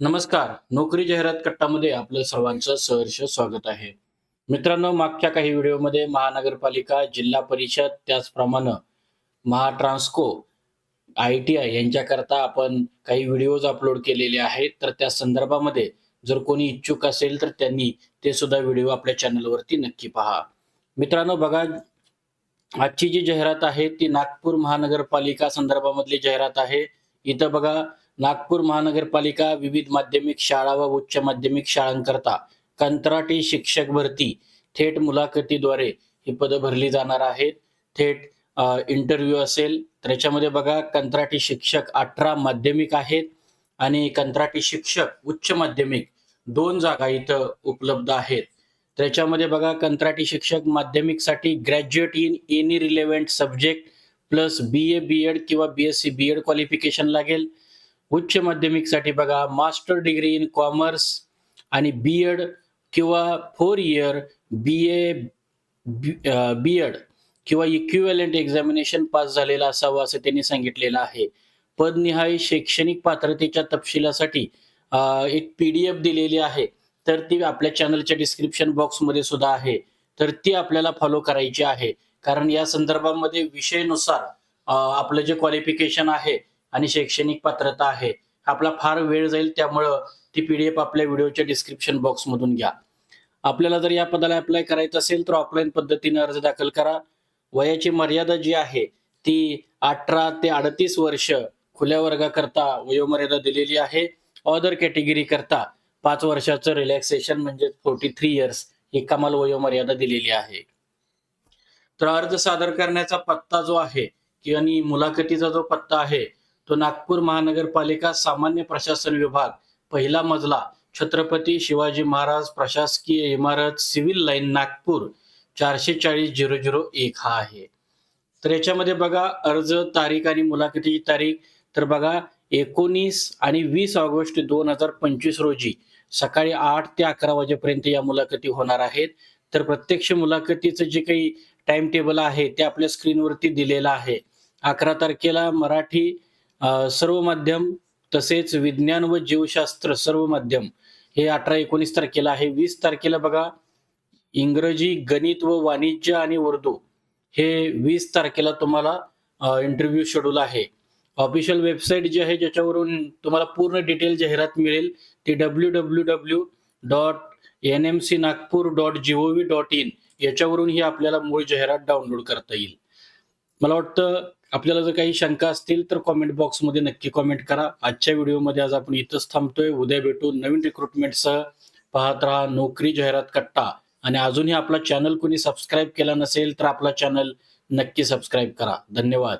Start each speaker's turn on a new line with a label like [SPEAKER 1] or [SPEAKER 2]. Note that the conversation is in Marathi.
[SPEAKER 1] नमस्कार. नोकरी जाहिरात कट्टामध्ये आपलं सर्वांचं सहर्ष स्वागत आहे. मित्रांनो मागच्या काही व्हिडिओमध्ये महानगरपालिका जिल्हा परिषद त्याचप्रमाणे महाट्रान्सको आय टी आय यांच्याकरता आपण काही व्हिडिओज अपलोड केलेले आहेत. तर त्या संदर्भामध्ये जर कोणी इच्छुक असेल तर त्यांनी ते सुद्धा व्हिडिओ आपल्या चॅनलवरती नक्की पहा. मित्रांनो बघा आजची जी जाहिरात आहे ती नागपूर महानगरपालिका संदर्भामधली जाहिरात आहे. इथं बघा नागपूर महानगरपालिका विविध माध्यमिक शाळा व उच्च माध्यमिक शाळांकरता कंत्राटी शिक्षक भरती थेट मुलाखतीद्वारे ही पदं भरली जाणार आहेत. थेट इंटरव्ह्यू असेल. तर याच्यामध्ये बघा कंत्राटी शिक्षक अठरा माध्यमिक आहेत आणि कंत्राटी शिक्षक उच्च माध्यमिक दोन जागा इथं उपलब्ध आहेत. त्याच्यामध्ये बघा कंत्राटी शिक्षक माध्यमिकसाठी graduate in any relevant subject plus B A B Ed किंवा B S C B Ed qualification लागेल. उच्च माध्यमिकसाठी बघा मास्टर डिग्री इन कॉमर्स आणि बी एड किंवा four year B A B Ed किंवा इक्विव्हॅलंट एक्झामिनेशन पास झालेला असावं असं त्यांनी सांगितलेलं आहे. पदनिहाय शैक्षणिक पात्रतेच्या तपशिलासाठी एक पी डी एफ दिलेली आहे. तर ती आपल्या चॅनलच्या डिस्क्रिप्शन बॉक्समध्ये सुद्धा आहे. तर ती आपल्याला फॉलो करायची आहे. कारण या संदर्भामध्ये विषयानुसार आपलं जे क्वालिफिकेशन आहे आणि शैक्षणिक पात्रता आहे. आपला फार वेळ जाईल त्यामुळं ती पीडीएफ आपल्या व्हिडिओच्या डिस्क्रिप्शन बॉक्समधून घ्या. आपल्याला जर या पदाला अप्लाय करायचं असेल तर ऑफलाईन पद्धतीने अर्ज दाखल करा. वयाची मर्यादा जी आहे ती अठरा ते अडतीस वर्ष खुल्या वर्गाकरता वयोमर्यादा दिलेली आहे. अदर कॅटेगरी करता पाच वर्षाचं रिलॅक्सेशन म्हणजे फोर्टी थ्री इयर्स ही कमाल वयोमर्यादा दिलेली आहे. तर अर्ज सादर करण्याचा पत्ता जो आहे किंवा आणि मुलाखतीचा जो पत्ता आहे तो नागपूर महानगरपालिका सामान्य प्रशासन विभाग पहिला मजला छत्रपती शिवाजी महाराज प्रशासकीय इमारत सिव्हिल लाईन नागपूर चारशे चाळीस झिरो झिरो एक हा आहे. तर याच्यामध्ये बघा अर्ज तारीख आणि मुलाखतीची तारीख. तर बघा एकोणीस आणि वीस ऑगस्ट दोन हजार पंचवीस रोजी सकाळी आठ ते अकरा वाजेपर्यंत या मुलाखती होणार आहेत. तर प्रत्यक्ष मुलाखतीचं जे काही टाइम टेबल आहे ते आपल्या स्क्रीनवरती दिलेलं आहे. अकरा तारखेला मराठी सर्व माध्यम तसेच विज्ञान व जीवशास्त्र सर्व माध्यम हे अठरा एकोणीस तारखेला आहे. वीस तारखेला बघा इंग्रजी गणित व वाणिज्य आणि उर्दू हे वीस तारखेला तुम्हाला इंटरव्ह्यू शेड्यूल आहे. ऑफिशियल वेबसाईट जी आहे ज्याच्यावरून तुम्हाला पूर्ण डिटेल जाहिरात मिळेल ती W W W dot N M C Nagpur dot G O V dot in याच्यावरून ही आपल्याला मूळ जाहिरात डाउनलोड करता येईल. मला वाटतं आपल्याला जर काही शंका असतील तर कॉमेंट बॉक्समध्ये नक्की कॉमेंट करा. आजच्या व्हिडिओमध्ये आज आपण इथंच थांबतोय. उद्या भेटू नवीन रिक्रुटमेंटसह पाहत राहा नोकरी जाहिरात कट्टा. आणि अजूनही आपला चॅनल कोणी सबस्क्राईब केला नसेल तर आपला चॅनल नक्की सबस्क्राईब करा. धन्यवाद.